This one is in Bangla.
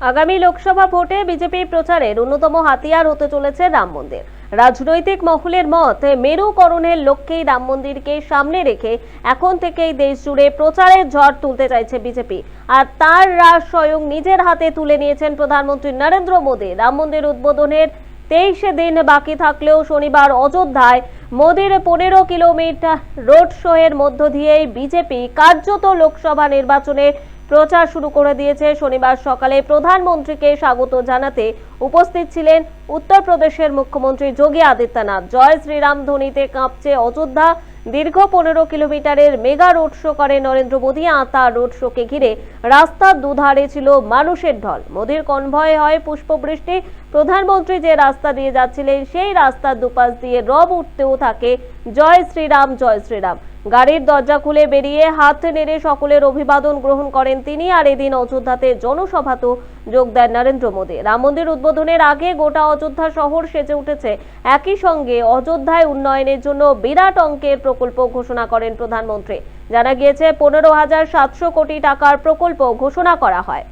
আগামী লোকসভা ভোটে বিজেপি প্রচারের অন্যতম হাতিয়ার হতে চলেছে রাম মন্দির। রাজনৈতিক মহলের মত, মেরুকরণের লক্ষ্যেই রাম মন্দিরকে সামনে রেখে এখন থেকেই দেশ জুড়ে প্রচারের ঝড় তুলতে চাইছে বিজেপি। আর তার রাজ স্বয়ং নিজের হাতে তুলে নিয়েছেন প্রধানমন্ত্রী নরেন্দ্র মোদী। রাম মন্দির উদ্বোধনের তেইশে দিন বাকি থাকলেও শনিবার অযোধ্যায় মোদির পনেরো কিলোমিটার রোড শো এর মধ্য দিয়েই বিজেপি কার্যত লোকসভা নির্বাচনে প্রচার শুরু করে দিয়েছে। শনিবার সকালে প্রধানমন্ত্রীকে স্বাগত জানাতে উপস্থিত ছিলেন উত্তরপ্রদেশের মুখ্যমন্ত্রী যোগী আদিত্যনাথ। জয় শ্রীরাম ধ্বনিতে কাঁপছে অযোধ্যা। দীর্ঘ পনেরো কিলোমিটারের মেগা রোড শো করে নরেন্দ্র মোদী। আর তার রোড শোকে ঘিরে রাস্তার দুধারে ছিল মানুষের ঢল। মোদীর কনভয় হয় পুষ্পবৃষ্টি। প্রধানমন্ত্রী যে রাস্তা দিয়ে যাচ্ছিলেন, সেই রাস্তার দুপাশ দিয়ে রব উঠতেও থাকে। জয় শ্রীরাম জয় শ্রীরাম। গাড়ির দরজা খুলে বেরিয়ে হাত নেড়ে সকলের অভিবাদন গ্রহণ করেন তিনি, আর এদিন অযোধ্যাতে জনসভাতেও যোগ দেন নরেন্দ্র মোদী। রাম মন্দির উদ্বোধনের আগে গোটা অযোধ্যা শহর সেজে উঠেছে। একই সঙ্গে অযোধ্যায় উন্নয়নের জন্য বিরাট অঙ্কের প্রকল্প ঘোষণা করেন প্রধানমন্ত্রী। জানা গিয়েছে, পনেরো হাজার সাতশো কোটি টাকার প্রকল্প ঘোষণা করা হয়।